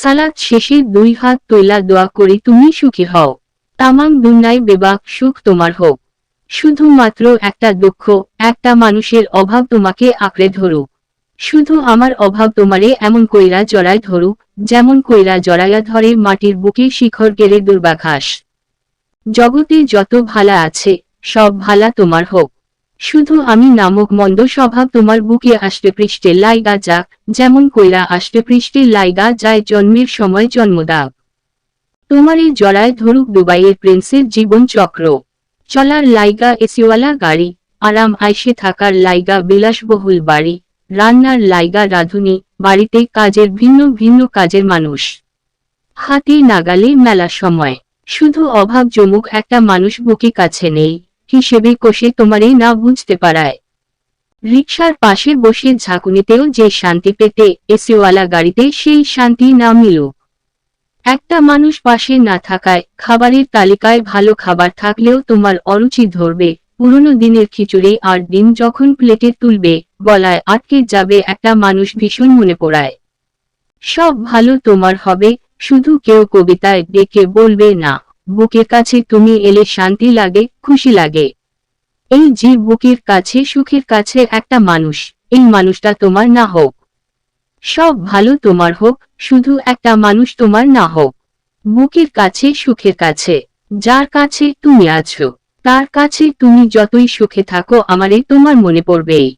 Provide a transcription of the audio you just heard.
সালাদ শেষে দুই হাত তৈলা দোয়া করে তুমি সুখী হও। তামাম দুনিয়ায় বেবাক সুখ তোমার হোক। শুধুমাত্র একটা দুঃখ, একটা মানুষের অভাব তোমাকে আঁকড়ে ধরুক। শুধু আমার অভাব তোমারে এমন কইরা জড়ায় ধরুক, যেমন কইরা জড়াইয়া ধরে মাটির বুকে শিখর গেলে দুর্বাঘাস। জগতে যত ভালা আছে, সব ভালা তোমার হোক। শুধু আমি নামক মন্দ স্বভাব তোমার বুকে আষ্টে পৃষ্ঠে লাইগা যাক যেমন কইরা আষ্টে পৃষ্ঠে লাইগা যায় জন্মের সময় জন্মদাগ তোমারই জড়ায় ধরুক দুবাইয়ের প্রিন্সের জীবন চক্র। চলার লাইগা এসিওয়ালা গাড়ি, আরাম আইসে থাকার লাইগা বিলাসবহুল বাড়ি, রান্নার লাইগা রাঁধুনি, বাড়িতে কাজের ভিন্ন ভিন্ন কাজের মানুষ। হাতে নাগালে মেলা সময়। শুধু অভাব জমুক একটা মানুষ বুকে কাছে নেই। হিসেবে কষে তোমারে না বুঝতে পারায়। রিকশার পাশে বসে ঝাঁকুনিতেও যে শান্তি পেতে এসিওয়ালা গাড়িতে সেই শান্তি না মিলুক। একটা মানুষ পাশে না থাকায় খাবারের তালিকায় ভালো খাবার থাকলেও তোমার অরুচি ধরবে, পুরনো দিনের খিচুড়ি আর ডিম যখন প্লেটে তুলবে, গলায় আটকে যাবে একটা মানুষ ভীষণ মনে পড়ায়। সব ভালো তোমার হবে, শুধু কেউ কবিতায় ডেকে বলবে না। বুকের কাছে তুমি এলে শান্তি লাগে, খুশি লাগে। এই যে বুকের কাছে, সুখের কাছে একটা মানুষ, এই মানুষটা তোমার না হোক। সব ভালো তোমার হোক, শুধু একটা মানুষ তোমার না হোক। বুকের কাছে, সুখের কাছে, যার কাছে তুমি আছো, তার কাছে তুমি যতই সুখে থাকো আমারে তোমার মনে পড়বেই।